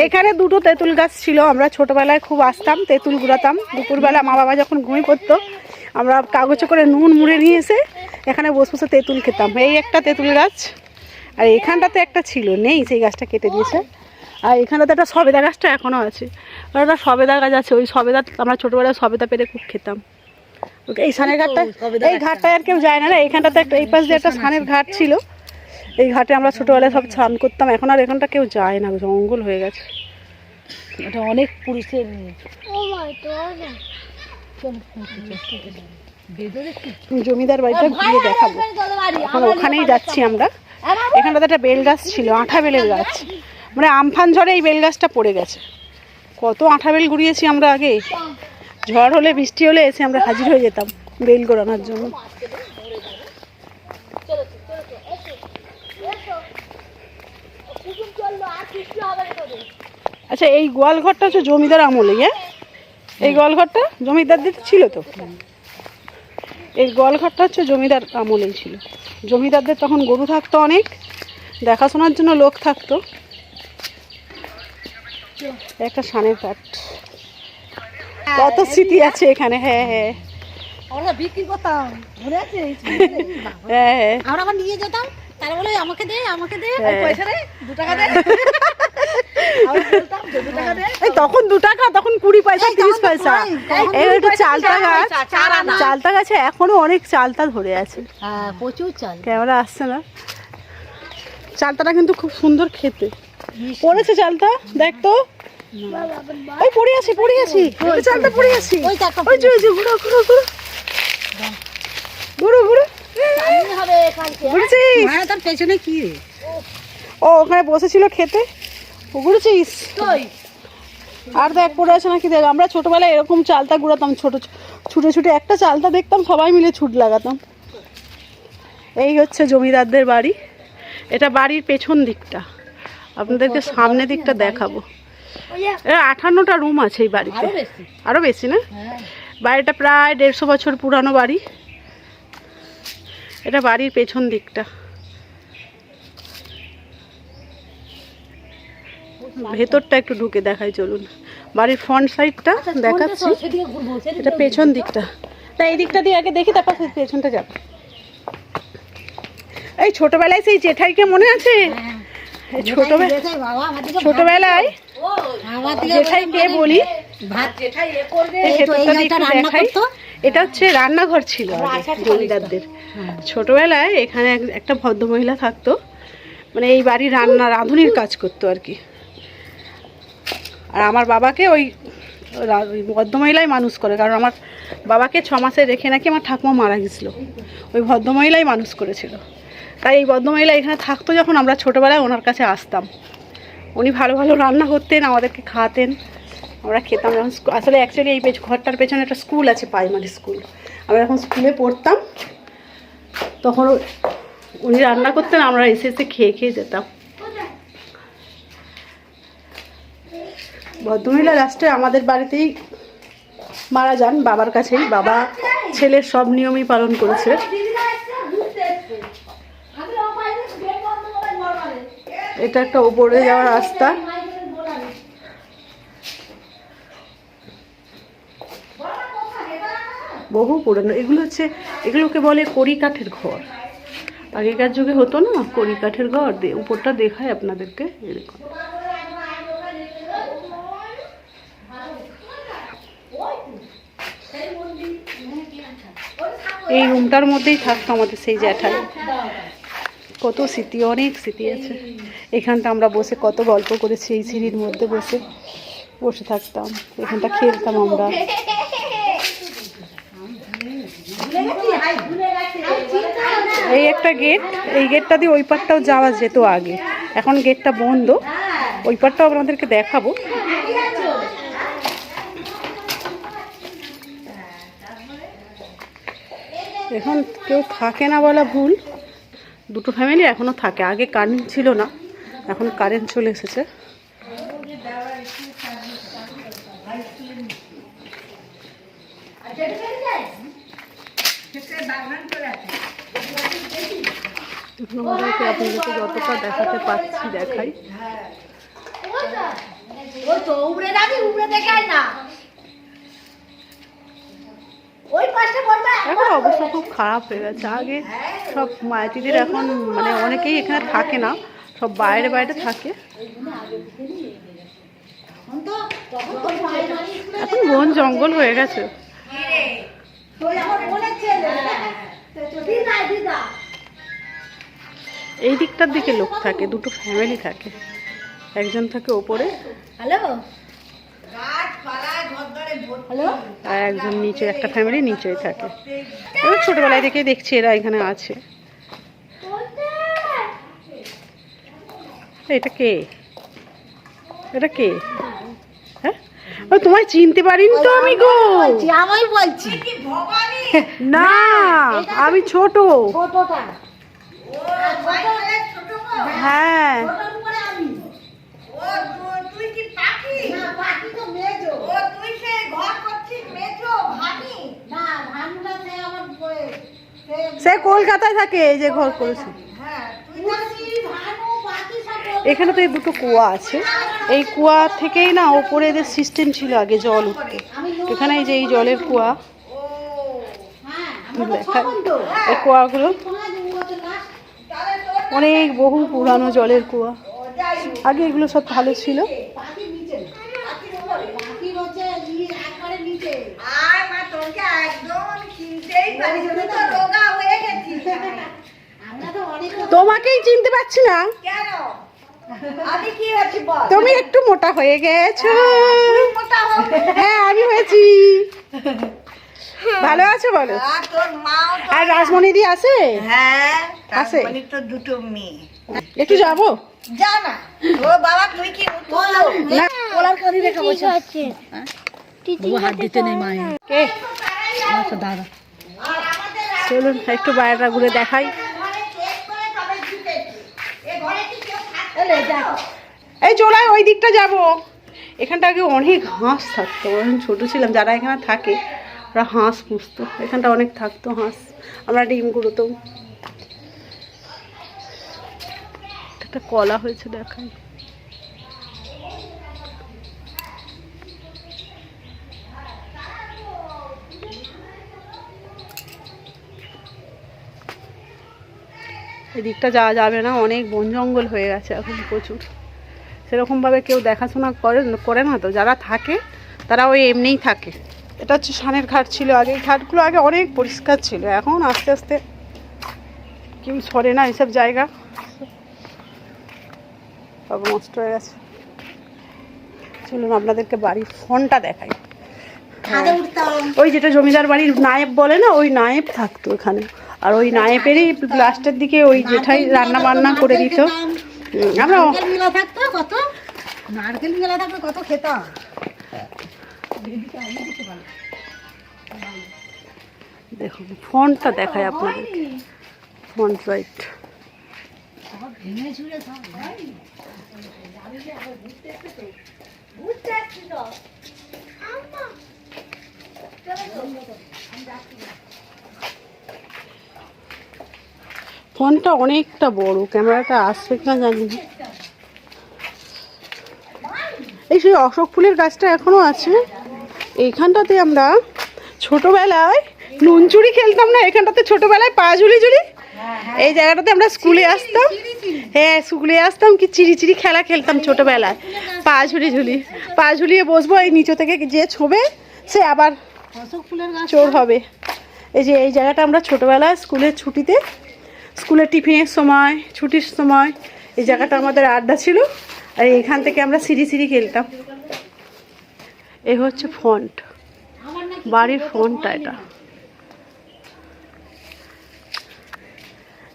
এখানে দুটো তেঁতুল গাছ ছিল আমরা ছোটবেলায় খুব আসতাম তেঁতুল গুড়াতাম দুপুরবেলা মা বাবা যখন ঘুমিয়ে পড়তো আমরা কাগজে করে নুন মুড়ে নিয়ে এসে এখানে বসে বসে তেঁতুল খেতাম। এই একটা তেঁতুল গাছ আর এখানটাতে একটা ছিল নেই সেই গাছটা কেটে দিয়েছে। আর এখানটাতে একটা সবেদা গাছটা এখনও আছে। আর একটা সবেদা গাছ আছে ওই সবেদা আমরা ছোটোবেলায় সবেদা পেরে খুব খেতাম। এই সানের ঘাটটা এই ঘাটটায় আর কেউ যায় না রে এইখানটাতে একটা এই পাশ দিয়ে একটা সানের ঘাট ছিল। এই ঘাটে আমরা ছোটোবেলায় সব স্নান করতাম, এখন আর এখানটা কেউ যায় না, জঙ্গল হয়ে গেছে। এটা অনেক পুরুষের জমিদার বাড়িটা ঘুরিয়ে দেখাবো। এখন ওখানেই যাচ্ছি আমরা। এখানটাতে একটা বেল গাছ ছিল, আঠা বেলের গাছ। মানে আমফান ঝড়ে এই বেল গাছটা পড়ে গেছে। কত আঠা বেল গুড়িয়েছি আমরা আগে। ঝড় হলে, বৃষ্টি হলে এসে আমরা হাজির হয়ে যেতাম বেল গোড়ানোর জন্য। আচ্ছা এই গোয়াল ঘরটা হচ্ছে জমিদার আমলে হ্যাঁ? এই গোয়াল ঘরটা জমিদারদের ছিল তো? এই গোয়াল ঘরটা হচ্ছে জমিদার আমলেই ছিল। জমিদারদের তখন গরু থাকতো অনেক দেখাশোনার জন্য লোক থাকতো। একটা সানের কাঠ কত স্মৃতি আছে এখানে হ্যাঁ হ্যাঁ। আমরা বিক্রি করতাম মনে আছে হ্যাঁ হ্যাঁ। আমরা আবার নিয়ে যেতাম তারা বলে আমাকে দে আমাকে দে হ্যাঁ। পয়সা দে দু টাকা দে। তখন দু টাকা তখন কুড়ি পয়সা তিরিশ পয়সা। এই একটু চালতা গাছ। চালতা গাছে এখনও অনেক চালতা ধরে আছে। হ্যাঁ প্রচুর চাল। ক্যামেরা আসছে না। চালতাটা কিন্তু খুব সুন্দর খেতে। পড়েছে চালতা? দেখ তো। ওই পড়ে আছি পড়ে আছি। এই চালতা পড়ে আছি। ওই যে ওই যে ঘুরো ঘুরো ঘুরো। ঘুরো ঘুরো। তার পেছনে কি ও ওখানে বসেছিল খেতে? ঘুরেছিস? আর দেখ পড়ে আছে নাকি দেখ আমরা ছোটবেলায় এরকম চালতা গুড়াতাম ছোট ছুটে ছুটে একটা চালতা দেখতাম সবাই মিলে ছুট লাগাতাম। এই হচ্ছে জমিদারদের বাড়ি। এটা বাড়ির পেছন দিকটা। আপনাদেরকে সামনে দিকটা দেখাবো। আঠান্নটা রুম আছে এই বাড়িতে। আরও বেশি? আরও বেশি না? হ্যাঁ। বাড়িটা প্রায় দেড়শো বছর পুরানো বাড়ি। এটা বাড়ির পেছন দিকটা। ভেতরটা একটু ঢুকে দেখাই চলুন। বাড়ির ফ্রন্ট সাইডটা দেখাচ্ছি। ঘুরবো সেদিকে এটা পেছন দিকটা। তা এই দিকটা দিয়ে আগে দেখি তারপর পেছনটা যাব। এই ছোটবেলায় সেই জেঠাইকে মনে আছে? হ্যাঁ। ছোটবেলায় জেঠাই ছোটবেলায় বলি ভাত জেঠাই দেখাই। করতো। এটা হচ্ছে রান্নাঘর ছিল আগে জমিদারদের। হ্যাঁ। ছোটবেলায় এখানে এক- একটা ভদ্রমহিলা থাকতো। মানে এই বাড়ির রান্না রাঁধুনির কাজ করতো আর কি। আর আমার বাবাকে ওই ভদ্রমহিলাই মানুষ করে, কারণ আমার বাবাকে ছ মাসে রেখে নাকি আমার ঠাকুমা মারা গেছিল। ওই ভদ্রমহিলাই মানুষ করেছিল। তাই এই ভদ্রমহিলা এখানে থাকতো যখন আমরা ছোটোবেলায় ওনার কাছে আসতাম। উনি ভালো ভালো রান্না করতেন, আমাদেরকে খাওয়াতেন, আমরা খেতাম। যখন আসলে অ্যাকচুয়ালি এই ঘরটার পেছনে একটা স্কুল আছে, প্রাইমারি স্কুল। আমরা যখন স্কুলে পড়তাম, তখন উনি রান্না করতেন, আমরা এসে এসে খেয়ে খেয়ে যেতাম। ভদ্রমহিলা লাস্টে আমাদের বাড়িতেই মারা যান, বাবার কাছেই। বাবা, ছেলের সব নিয়মই পালন করেছে। এটা একটা ওপরে যাওয়ার রাস্তা। বহু পুরনো। এগুলো হচ্ছে, এগুলোকে বলে কড়ি কাঠের ঘর। আগেকার যুগে হতো না কড়ি কাঠের ঘর। উপরটা দেখায় আপনাদেরকে এই এই রুমটার মধ্যেই থাকতো আমাদের সেই জ্যাঠাই। কত স্মৃতি, অনেক স্মৃতি আছে। এখানটা আমরা বসে কত গল্প করেছি, এই সিঁড়ির মধ্যে বসে বসে থাকতাম। এখানটা খেলতাম আমরা। এই একটা গেট এই গেটটা দিয়ে ওই পারটাও যাওয়া যেত আগে। এখন গেটটা বন্ধ। ওই পারটাও আপনাদেরকে দেখাবো। এখন কেউ থাকে না বলা ভুল। দুটো ফ্যামিলি এখনও থাকে। আগে কারেন্ট ছিল না। এখন কারেন্ট চলে এসেছে। এখন আমাদেরকে আপনাদেরকে যতটা দেখাতে পাচ্ছি, দেখাই। ওই তো উপরে যাবি উপরে দেখে আয় না। এখন অবস্থা খুব খারাপ হয়ে গেছে। আগে সব মায়াতিদের এখন মানে অনেকেই এখানে থাকে না সব বাইরে বাইরে থাকে। এখন বন জঙ্গল হয়ে গেছে। দিদা দিদা। এই দিকটার দিকে লোক থাকে দুটো ফ্যামিলি থাকে। একজন থাকে ওপরে। হ্যালো? আর একজন নিচে একটা ফ্যামিলি নিচেই থাকে। এবার ছোটবেলায় থেকে দেখছি এরা এখানে আছে। এটা কে? এটা কে? হ্যাঁ? ও তোমায় চিনতে পারিনি তো আমি গো। বলছি আমি বলছি। না আমি ছোট। ছোটটা। হ্যাঁ ছোটর উপরে আমি না পাখি তো মেজো না ভানুটা সে আমার বয়ে- সে- কলকাতায় থাকে, এই যে ঘর করেছে। এখানে তো এই দুটো কুয়া আছে। এই কুয়া থেকেই না ওপরে এদের সিস্টেম ছিল আগে জল উঠতে। এখানে এই যে এই জলের কুয়া। এই কুয়াগুলো অনেক বহু পুরানো জলের কুয়া। আগে এগুলো সব ভালো ছিল। পাখির নিচে পাখি হচ্ছে ই একবারে নিচে আমরা তো অনেক তোমাকেই চিনতে পারছি না। তুমি একটু মোটা হয়ে গেছো। হ্যাঁ আমি হয়েছি। ভালো আছো বলো? আর রাজমণিদি আছে। হ্যাঁ আছে? তো দুটো মেয়ে। একটু যাব? যা না। ও বাবা তুই কি না কোলার করি রেখে বসে হাত দিতে নেই মায়ে কে দাদা চলুন একটু বাইরেটা ঘুরে দেখাই এলে দেখ এই চলাই ওই দিকটা যাব। এখানটা আগে অনেক হাঁস থাকতো যখন ছোটো ছিলাম, যারা এখানে থাকে, ওরা হাঁস পুষতো। এখানটা অনেক থাকতো হাঁস। আমরা ডিম তো একটা কলা হয়েছে দেখাই। এদিকটা যাওয়া যাবে না অনেক বন জঙ্গল হয়ে গেছে এখন প্রচুর। সেরকমভাবে কেউ দেখাশোনা করে করে না তো যারা থাকে তারা ওই এমনিই থাকে। এটা হচ্ছে সানের ঘাট ছিল আগে এই ঘাটগুলো আগে অনেক পরিষ্কার ছিল এখন আস্তে আস্তে কেউ সরে না এসব জায়গা। সব নষ্ট হয়ে গেছে। চলুন আপনাদেরকে বাড়ির ফোনটা দেখাই। ওই যেটা জমিদার বাড়ির নায়েব বলে না ওই নায়েব থাকতো এখানে আর ওই নায়েবেরই লাস্টের দিকে ওই জেঠাই রান্না বান্না করে দিত আমরা নারকেল মিলা থাকতো কত নারকেল মিলা থাকতো কত খেতাম দেখুন ফোনটা দেখায় আপনাদের ফ্রন্ট রাইট ভেঙে ছুড়ে সব ফোনটা অনেকটা বড় ক্যামেরাটা আসবে কিনা জানি না। এই সেই অশোক ফুলের গাছটা এখনও আছে। এইখানটাতে আমরা ছোটবেলায় নুন চুরি খেলতাম না? এখানটাতে ছোটবেলায় পা ঝুলি ঝুলি এই জায়গাটাতে আমরা স্কুলে আসতাম। হ্যাঁ স্কুলে আসতাম কি চিড়ি চিড়ি খেলা খেলতাম ছোটবেলায়। পা ঝুলি ঝুলি পা ঝুলিয়ে বসবো এই নিচু থেকে যে ছোবে সে আবার অশোক ফুলের গাছ চোর হবে। এই যে এই জায়গাটা আমরা ছোটবেলায় স্কুলের ছুটিতে স্কুলের টিফিনের সময়, ছুটির সময়, এই জায়গাটা আমাদের আড্ডা ছিল, আর এখান থেকে আমরা সিঁড়ি সিঁড়ি খেলতাম। এই হচ্ছে ফন্ট। বাড়ির ফোনটা এটা।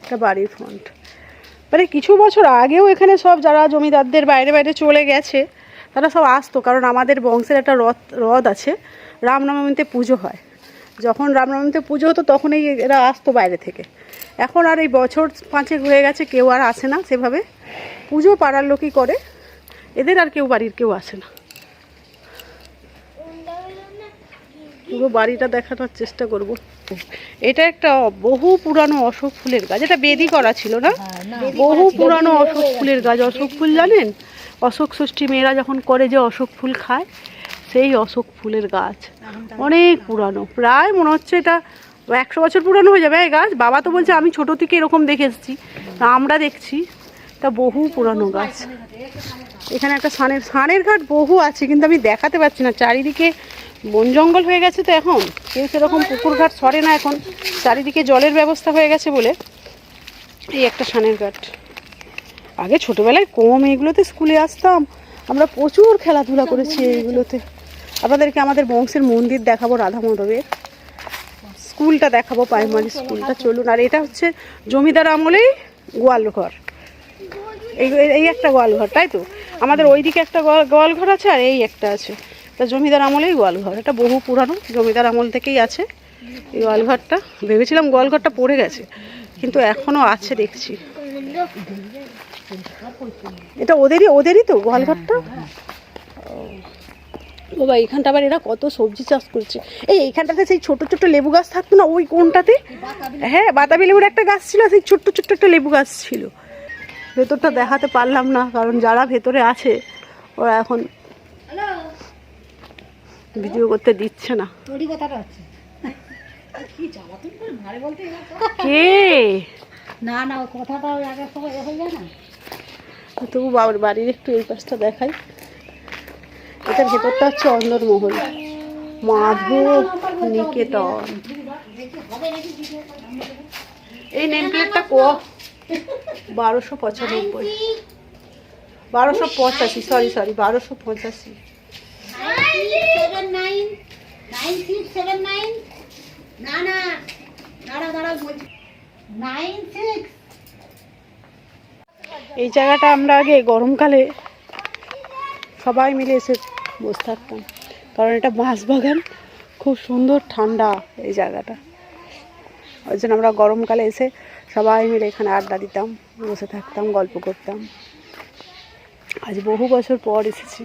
এটা বাড়ির ফন্ট। মানে কিছু বছর আগেও এখানে সব যারা জমিদারদের বাইরে বাইরে চলে গেছে, তারা সব আসতো, কারণ আমাদের বংশের একটা রথ হ্রদ আছে, রামনবমীতে পুজো হয়। যখন রামনবমীতে পুজো হতো, তখনই এরা আসতো বাইরে থেকে। এখন আর এই বছর পাঁচেক হয়ে গেছে কেউ আর আসে না সেভাবে। পুজো পাড়ার লোকই করে এদের আর কেউ বাড়ির কেউ আসে না। পুরো বাড়িটা দেখানোর চেষ্টা করব। এটা একটা বহু পুরানো অশোক ফুলের গাছ এটা বেদি করা ছিল না? বহু পুরানো অশোক ফুলের গাছ। অশোক ফুল জানেন? অশোক ষষ্ঠী মেয়েরা যখন করে যে অশোক ফুল খায় সেই অশোক ফুলের গাছ। অনেক পুরানো। প্রায় মনে হচ্ছে এটা একশো বছর পুরানো হয়ে যাবে, এই গাছ। বাবা তো বলছে, আমি ছোটো থেকে এরকম দেখে এসেছি। আমরা দেখছি, তা বহু পুরানো গাছ। এখানে একটা সানের সানের ঘাট বহু আছে, কিন্তু আমি দেখাতে পারছি না। চারিদিকে বন জঙ্গল হয়ে গেছে তো এখন। কেউ সেরকম পুকুর ঘাট সরে না এখন। চারিদিকে জলের ব্যবস্থা হয়ে গেছে বলে এই একটা সানের ঘাট। আগে ছোটোবেলায় কম এইগুলোতে স্কুলে আসতাম। আমরা প্রচুর খেলাধুলা করেছি এইগুলোতে। আপনাদেরকে আমাদের বংশের মন্দির দেখাবো রাধা মাধবের স্কুলটা দেখাবো প্রাইমারি স্কুলটা। চলুন, আর এটা হচ্ছে জমিদার আমলেই গোয়াল ঘর এই এই একটা গোয়াল ঘর তাই তো? আমাদের ওইদিকে একটা গোয়াল- গোয়াল ঘর আছে আর এই একটা আছে। তা জমিদার আমলেই গোয়াল ঘর এটা বহু পুরানো, জমিদার আমল থেকেই আছে এই গোয়াল ঘরটা ভেবেছিলাম গোয়াল ঘরটা পড়ে গেছে, কিন্তু এখনও আছে, দেখছি। এটা ওদেরই ওদেরই তো গোয়াল ঘরটা ও। বাবা এইখানটা আবার এরা কত সবজি চাষ করছে। এই এইখানটাতে সেই ছোট ছোট লেবু গাছ থাকতো না ওই কোনটাতে? হ্যাঁ বাতাবি লেবুর একটা গাছ ছিল সেই ছোট্ট ছোট্ট একটা লেবু গাছ ছিল। ভেতরটা দেখাতে পারলাম না কারণ যারা ভেতরে আছে ওরা এখন ভিডিও করতে দিচ্ছে না। কি না কথাটা না। তবু বাবার বাড়ির একটু এই পাশটা দেখাই। এটার ভেতরটা হচ্ছে অন্দরমহল মাধব নিকেতন। এই নেম প্লেটটা ক? বারোশো পঁচানব্বই। বারোশো পঁচাশি সরি সরি বারোশো পঁচাশি। এই জায়গাটা আমরা আগে গরমকালে সবাই মিলে এসে বসে থাকতাম। কারণ এটা বাঁশ বাগান, খুব সুন্দর ঠান্ডা এই জায়গাটা। ওই জন্য আমরা গরমকালে এসে সবাই মিলে এখানে আড্ডা দিতাম, বসে থাকতাম, গল্প করতাম। আজ বহু বছর পর এসেছি।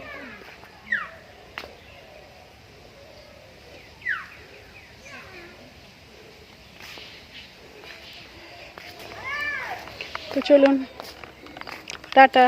তো চলুন, টাটা।